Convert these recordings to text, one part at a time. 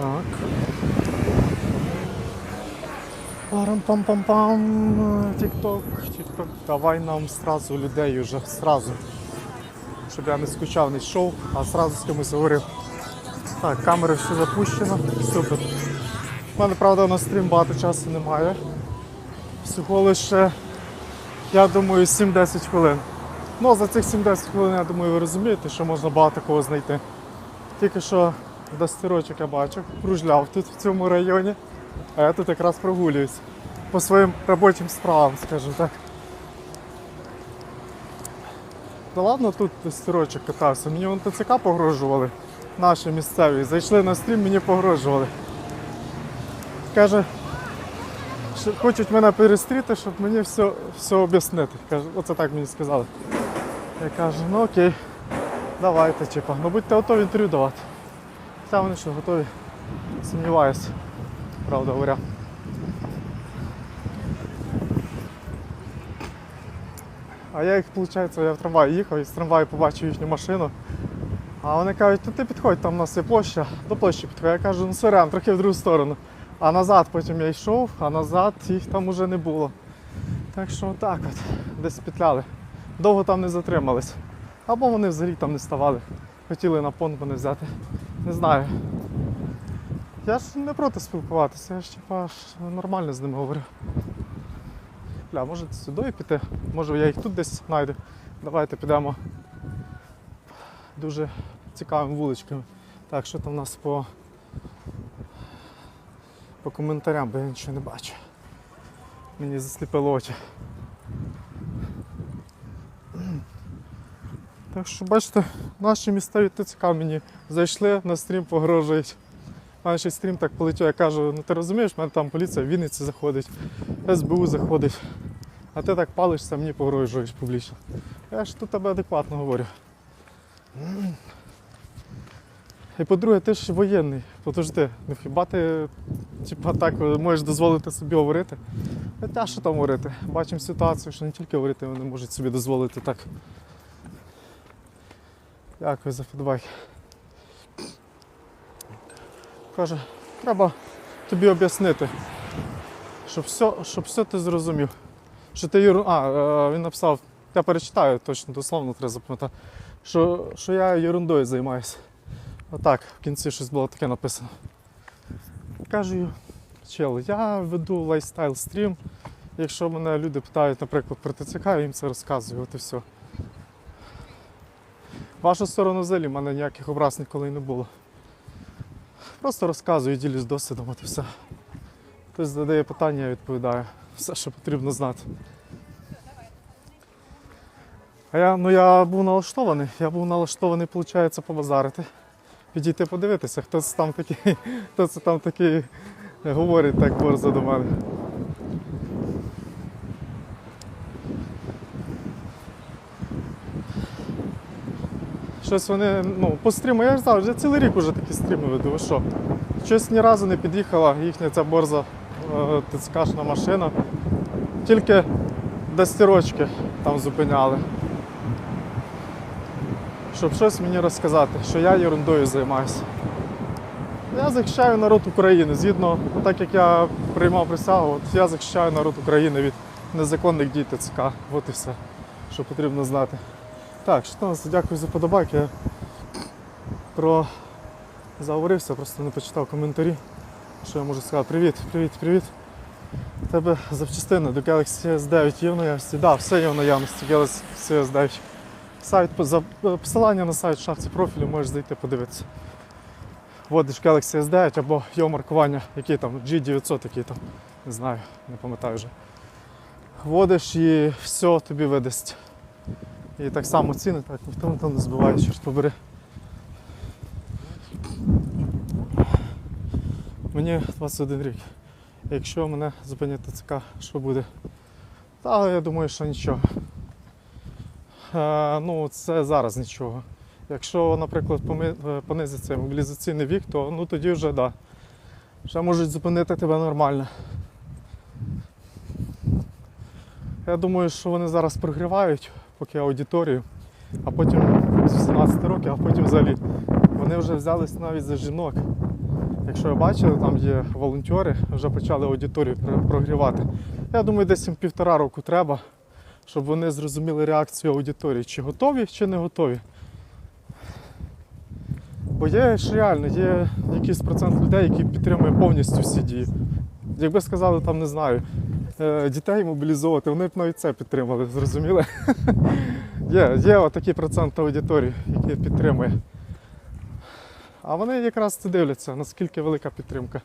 Так. Парам-пам-пам-пам. Тік-ток, тік-ток. Давай нам сразу людей уже, сразу. Щоб я не скучав, не йшов, а сразу з кимось говорив. Так, камери все запущено. Супер. У мене, правда, на стрім багато часу немає. Всього лише, я думаю, 7-10 хвилин. Ну, за цих 7-10 хвилин, я думаю, ви розумієте, що можна багато кого знайти. Тільки що достирочок я бачу, кружляв тут в цьому районі, а я тут якраз прогулююсь по своїм робочим справам, скажімо так. Та ладно, тут достирочок катався. Мені вон ТЦК погрожували, наші місцеві. Зайшли на стрім, мені погрожували. Каже, що хочуть мене перестріти, щоб мені все, все об'яснити. Каже, оце так мені сказали. Я кажу, ну окей, давайте, типа, ну будьте готові інтерв'ю давати. Та вони що готові, сумніваюся, правда говоря. А я їх, виходить, я в трамваї їхав і з трамваю побачив їхню машину. А вони кажуть, ну ти підходь, там у нас є площа, до площі підходь. Я кажу, ну сорян, трохи в другу сторону. А назад потім я йшов, а назад їх там уже не було. Так що отак от, десь петляли. Довго там не затримались. Або вони взагалі там не ставали. Хотіли на понт мене взяти. Не знаю. Я ж не проти спілкуватися, я ж типа нормально з ними говорю. Бля, може сюди піти, може я їх тут десь знайду. Давайте підемо дуже цікавими вуличками. Так, що там у нас по, по коментарям, бо я нічого не бачу. Мені засліпило очі. Так що бачите, наші місцеві ТЦК мені зайшли на стрім, погрожують. Мене ще стрім так полетів, я кажу, ну ти розумієш, в мене там поліція в Вінниці заходить, СБУ заходить. А ти так палишся, мені погрожуєш публічно. Я ж тут тебе адекватно говорю. І по-друге, ти ж воєнний. Подожди, ну хіба ти типа, так можеш дозволити собі говорити? Хоча що там говорити? Бачимо ситуацію, що не тільки говорити, вони можуть собі дозволити так. Дякую за фідбек. Каже, треба тобі об'яснити, щоб все, щоб все ти зрозумів. Що ти юр... А, е, він написав, я перечитаю точно дословно треба запам'ятати, що, що я ерундою займаюся. Отак, в кінці щось було таке написано. Кажу, чел, я веду лайфстайл стрім. Якщо мене люди питають, наприклад, про ТЦК, я їм це розказую, от і все. Вашу сторону взагалі в мене ніяких образ ніколи не було. Просто розказую, ділюсь досвідом, от і все. Хтось задає питання, я відповідаю. Все, що потрібно знати. А я, ну, я був налаштований. Я був налаштований, виходить, побазарити. Підійти подивитися, хто це там такий, хто це там такий говорить так борзо до мене. Щось вони, ну, по стріму, я ж завжди, я цілий рік уже такі стріми веду, що? Щось ні разу не під'їхала їхня ця борза е, ТЦКшна машина. Тільки до стірочки там зупиняли. Щоб щось мені розказати, що я ерундою займаюся. Я захищаю народ України. Згідно, так як я приймав присягу, от я захищаю народ України від незаконних дій ТЦК. От і все, що потрібно знати. Так, що там, дякую за подобайки. Я про заговорився, просто не почитав коментарі. Що я можу сказати? Привіт, привіт, привіт. У тебе запчастини до Galaxy S9 є в наявності? Так, да, все є в наявності Galaxy S9. Сайт, за- посилання на сайт в шапці профілю можеш зайти подивитися. Вводиш Galaxy S9 або його маркування, який там, G900, який там, не знаю, не пам'ятаю вже. Вводиш і все тобі видасть. І так само ціни, так ніхто то не збиває, чорт побери. Мені 21 рік. Якщо мене зупинять ТЦК, що буде? Та я думаю, що нічого. Е, ну, це зараз нічого. Якщо, наприклад, е, понизиться мобілізаційний вік, то ну тоді вже да. Вже можуть зупинити тебе нормально. Я думаю, що вони зараз прогрівають поки аудиторію, а потім з 18 років, а потім взагалі. Вони вже взялись навіть за жінок. Якщо ви бачили, там є волонтери, вже почали аудиторію прогрівати. Я думаю, десь їм півтора року треба, щоб вони зрозуміли реакцію аудиторії, чи готові, чи не готові. Бо є ж реально, є якийсь процент людей, які підтримує повністю всі дії. Якби сказали, там не знаю, дітей мобілізовувати, вони б навіть це підтримали, зрозуміли? Є, є отакий процент аудиторії, який підтримує. А вони якраз це дивляться, наскільки велика підтримка.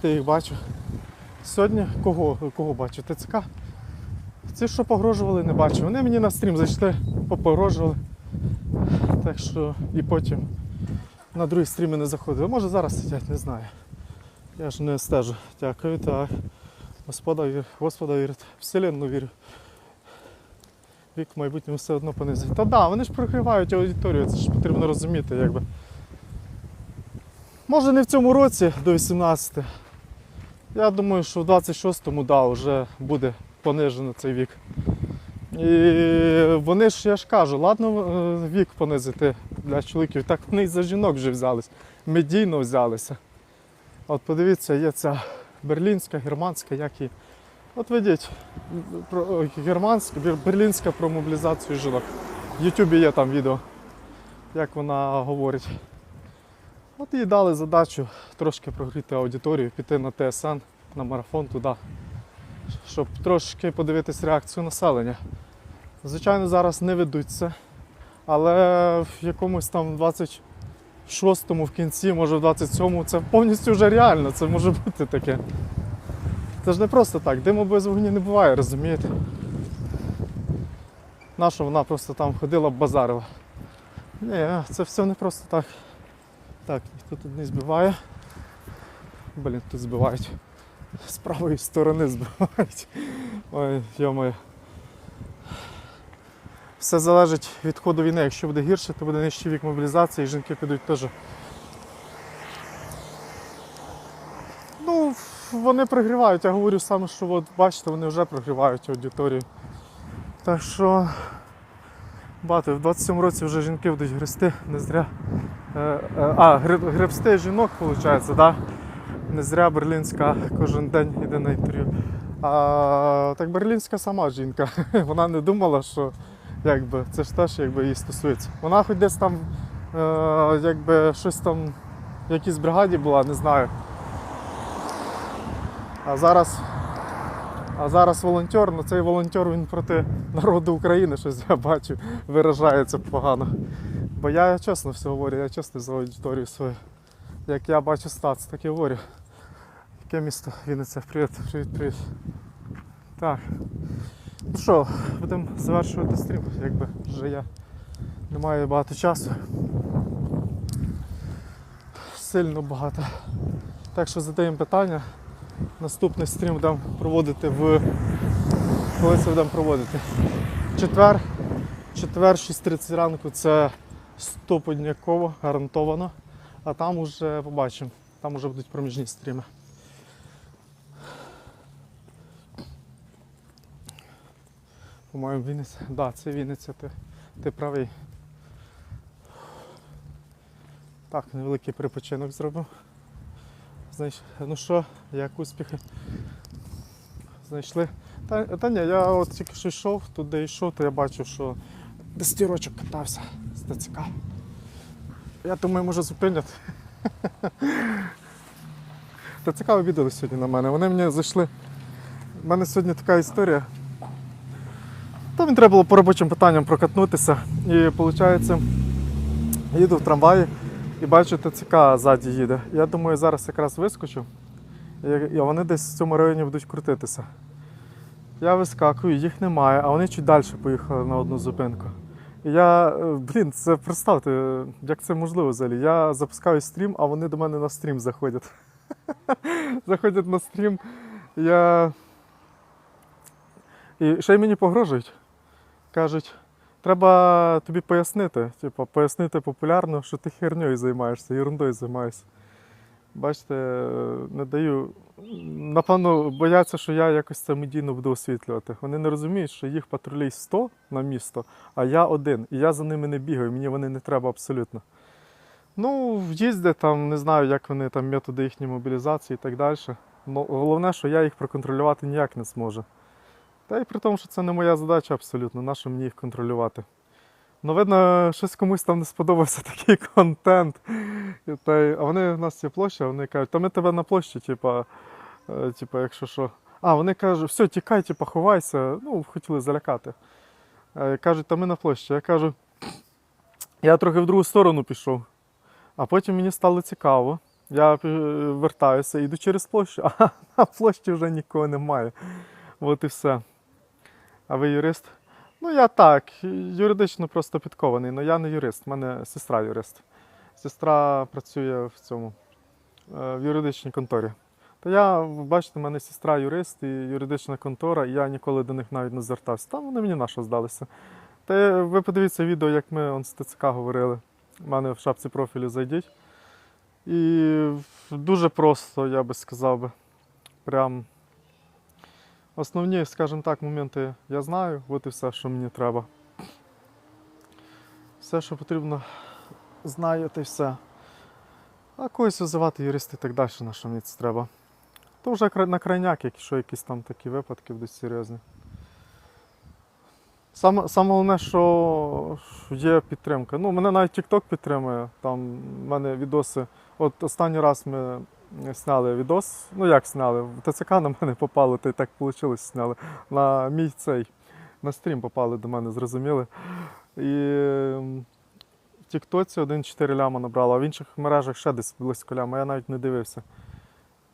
Ти їх бачу. Сьогодні кого, кого бачу? ТЦК? Ці, що погрожували, не бачу. Вони мені на стрім зайшли, попогрожували. Так що і потім на другі стріми не заходили. Може зараз сидять, не знаю. Я ж не стежу. Дякую, так. Господа вір, Господа вірить, Вселенну вірю. Вік в майбутньому все одно понизить. Та да, вони ж прогрівають аудиторію, це ж потрібно розуміти, якби. Може не в цьому році до 18. Я думаю, що в 26-му да, вже буде понижено цей вік. І вони ж, я ж кажу, ладно е, вік понизити для чоловіків, так вони і за жінок вже взялись, медійно взялися. От подивіться, є ця берлінська, германська, як і. От ведіть, германська, берлінська про мобілізацію жінок. В Ютубі є там відео, як вона говорить. От їй дали задачу трошки прогріти аудиторію, піти на ТСН, на марафон туди, щоб трошки подивитись реакцію населення. Звичайно, зараз не ведуть це, але в якомусь там 26-му в кінці, може в 27-му, це повністю вже реально, це може бути таке. Це ж не просто так, диму без вогню не буває, розумієте? Наша вона просто там ходила, базарила. Ні, це все не просто так. Так, ніхто тут не збиває. Блін, тут збивають. З правої сторони збивають. Ой, йомаю. Все залежить від ходу війни. Якщо буде гірше, то буде нижчий вік мобілізації, і жінки підуть теж. Ну, вони прогрівають. Я говорю саме, що от, бачите, вони вже прогрівають аудиторію. Так що, бати, в 27 році вже жінки будуть грести, не зря. Е, е, а, гриб, жінок, виходить, да? Не зря берлінська кожен день йде на інтерв'ю. А так берлінська сама жінка. Вона не думала, що якби, це ж теж якби, її стосується. Вона хоч десь там, е, якби щось там в якійсь бригаді була, не знаю. А зараз, а зараз волонтер, ну цей волонтер він проти народу України, щось я бачу, виражається погано. Бо я чесно все говорю, я чесно за аудиторію свою. Як я бачу стац, так і говорю. Яке місто? Вінниця, привіт, привіт, привіт. Так. Ну що, будемо завершувати стрім, якби вже я не маю багато часу. Сильно багато. Так що задаємо питання. Наступний стрім будемо проводити в. Коли це будемо проводити? Четвер. Четвер, 6.30 ранку це стоподняково, гарантовано. А там уже побачимо. Там уже будуть проміжні стріми. По-моєму, Вінниця. Так, да, це Вінниця, ти, ти правий. Так, невеликий перепочинок зробив. Знаєш, ну що, як успіхи? Знайшли? Та, та ні, я от тільки що йшов, туди йшов, то я бачив, що десятірочок катався з ТЦК. Я думаю, може зупинять. ТЦК обідали сьогодні на мене. Вони мені зайшли. У мене сьогодні така історія. Мені треба було по робочим питанням прокатнутися. І виходить, їду в трамваї і бачу, ТЦК ззаді їде. Я думаю, зараз якраз вискочу. І і вони десь в цьому районі будуть крутитися. Я вискакую, їх немає, а вони чуть далі поїхали на одну зупинку. І я, е, блін, це представте, як це можливо взагалі. Я запускаю стрім, а вони до мене на стрім заходять. заходять на стрім. Я... І ще й мені погрожують. Кажуть, треба тобі пояснити, типу, пояснити популярно, що ти херньою займаєшся, ерундою займаєшся. Бачите, не даю. Напевно, бояться, що я якось це медійно буду освітлювати. Вони не розуміють, що їх патрулей 100 на місто, а я один. І я за ними не бігаю, мені вони не треба абсолютно. Ну, їздять там, не знаю, як вони там методи їхньої мобілізації і так далі. Ну, головне, що я їх проконтролювати ніяк не зможу. Та й при тому, що це не моя задача абсолютно, нащо мені їх контролювати. Ну, видно, щось комусь там не сподобався такий контент. Та й- а вони в нас є площа, вони кажуть, та ми тебе на площі, типа, е, типа, якщо що. А, вони кажуть, все, тікай, типа, ховайся. Ну, хотіли залякати. Е, Кажуть, та ми на площі. Я кажу, я трохи в другу сторону пішов. А потім мені стало цікаво. Я е, вертаюся, йду через площу, а на площі вже нікого немає. От і все. А ви юрист? Ну, я так, юридично просто підкований, але я не юрист, в мене сестра юрист. Сестра працює в цьому е, в юридичній конторі. Та я, бачите, в мене сестра юрист і юридична контора, і я ніколи до них навіть не звертався. Там вони мені на що здалися. Та ви подивіться відео, як ми он, з ТЦК говорили. У мене в шапці профілю зайдіть. І дуже просто, я би сказав би. Прям основні, скажімо так, моменти я знаю, от і все, що мені треба. Все, що потрібно, знаю, та все. А когось визивати юриста і так далі, на що мені це треба. То вже на крайняк, якщо якісь там такі випадки будуть серйозні. Саме, саме головне, що є підтримка. Ну, мене навіть TikTok підтримує. Там в мене відоси. От останній раз ми зняли відос. Ну як зняли? В ТЦК на мене попало, та й так вийшло, зняли. На мій цей на стрім попали до мене, зрозуміли. І в Тіктоці 1,4 ляма набрало, а в інших мережах ще десь близько ляма, я навіть не дивився.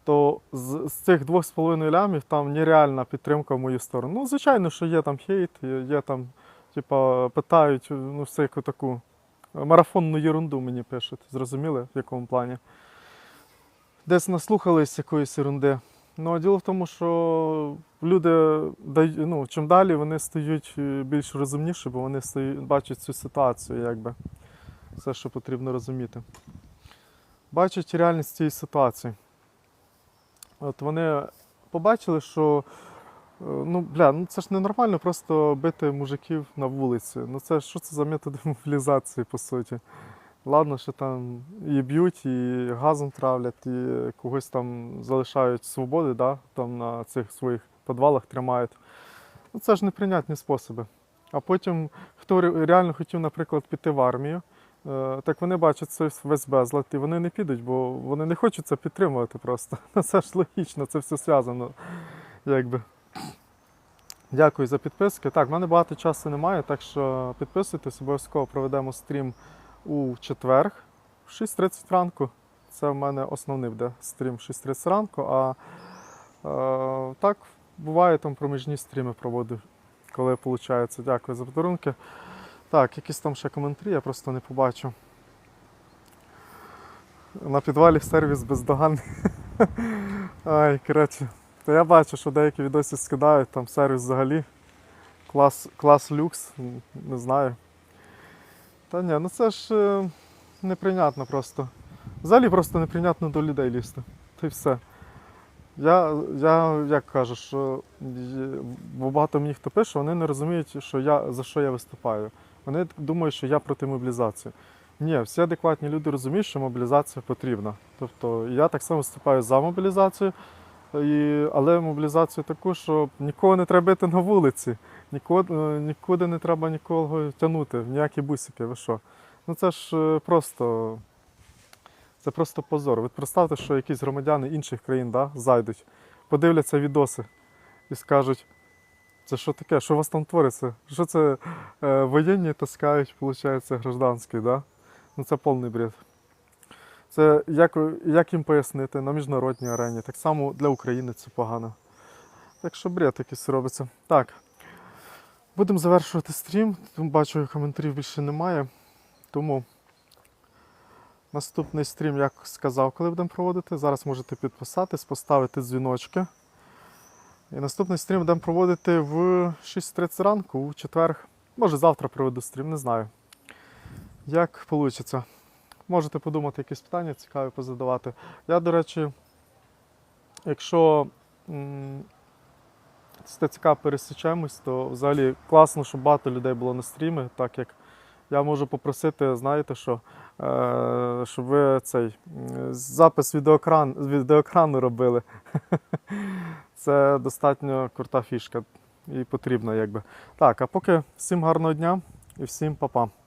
То з, з цих 2,5 лямів там нереальна підтримка в мою сторону. Ну, звичайно, що є там хейт, є, є там, типа, питають, ну, всяку таку марафонну ерунду мені пишуть. Зрозуміли, в якому плані? Десь наслухались якоїсь ерунди. Ну, а діло в тому, що люди ну, чим далі вони стають е, більш розумніші, бо вони стають, бачать цю ситуацію, якби. Все, що потрібно розуміти. Бачать реальність цієї ситуації. От вони побачили, що е, ну, бля, ну це ж ненормально просто бити мужиків на вулиці. Ну це що це за методи мобілізації, по суті? Ладно, що там і б'ють, і газом травлять, і когось там залишають свободи, да? там на цих своїх підвалах тримають. Ну, це ж неприйнятні способи. А потім, хто реально хотів, наприклад, піти в армію, е, так вони бачать цей весь безлад, і вони не підуть, бо вони не хочуть це підтримувати просто. Ну, Це ж логічно, це все зв'язано. Якби. Дякую за підписки. Так, в мене багато часу немає, так що підписуйтесь, обов'язково проведемо стрім у четверг в 6.30 ранку. Це в мене основний буде стрім 6.30 ранку. А е, так, буває там проміжні стріми проводив, коли виходить. Дякую за подарунки. Так, якісь там ще коментарі, я просто не побачу. На підвалі сервіс бездоганний. Ай, коротше. То я бачу, що деякі відоси скидають, там сервіс взагалі. Клас, клас люкс, не знаю. Та ні, ну це ж е, неприйнятно просто. Взагалі просто неприйнятно до людей лізти. Та й все. Я, я як кажу, що багато мені хто пише, вони не розуміють, що я, за що я виступаю. Вони думають, що я проти мобілізації. Ні, всі адекватні люди розуміють, що мобілізація потрібна. Тобто я так само виступаю за мобілізацію, і, але мобілізацію таку, що нікого не треба бити на вулиці, нікуди, нікуди не треба нікого тягнути, в ніякі бусики, ви що. Ну це ж е, просто. Це просто позор. Ви представте, що якісь громадяни інших країн да, зайдуть, подивляться відоси і скажуть, це що таке, що у вас там твориться? Що це е, воєнні таскають, виходить, гражданський, да? Ну це повний бред. Це як, як їм пояснити на міжнародній арені. Так само для України це погано. Так що бред якийсь робиться. Так. Будемо завершувати стрім. Бачу, коментарів більше немає. Тому наступний стрім, як сказав, коли будемо проводити. Зараз можете підписатись, поставити дзвіночки. І наступний стрім будемо проводити в 6.30 ранку у четвер. Може завтра проведу стрім, не знаю. Як вийде. можете подумати, якісь питання цікаві позадавати. Я, до речі, якщо з ТЦК пересічемось, то взагалі класно, щоб багато людей було на стрімі, так як я можу попросити, знаєте що, е, щоб ви цей запис відеокран, з відеоекрану робили. Це достатньо крута фішка і потрібна, якби. Так, а поки всім гарного дня і всім па-па.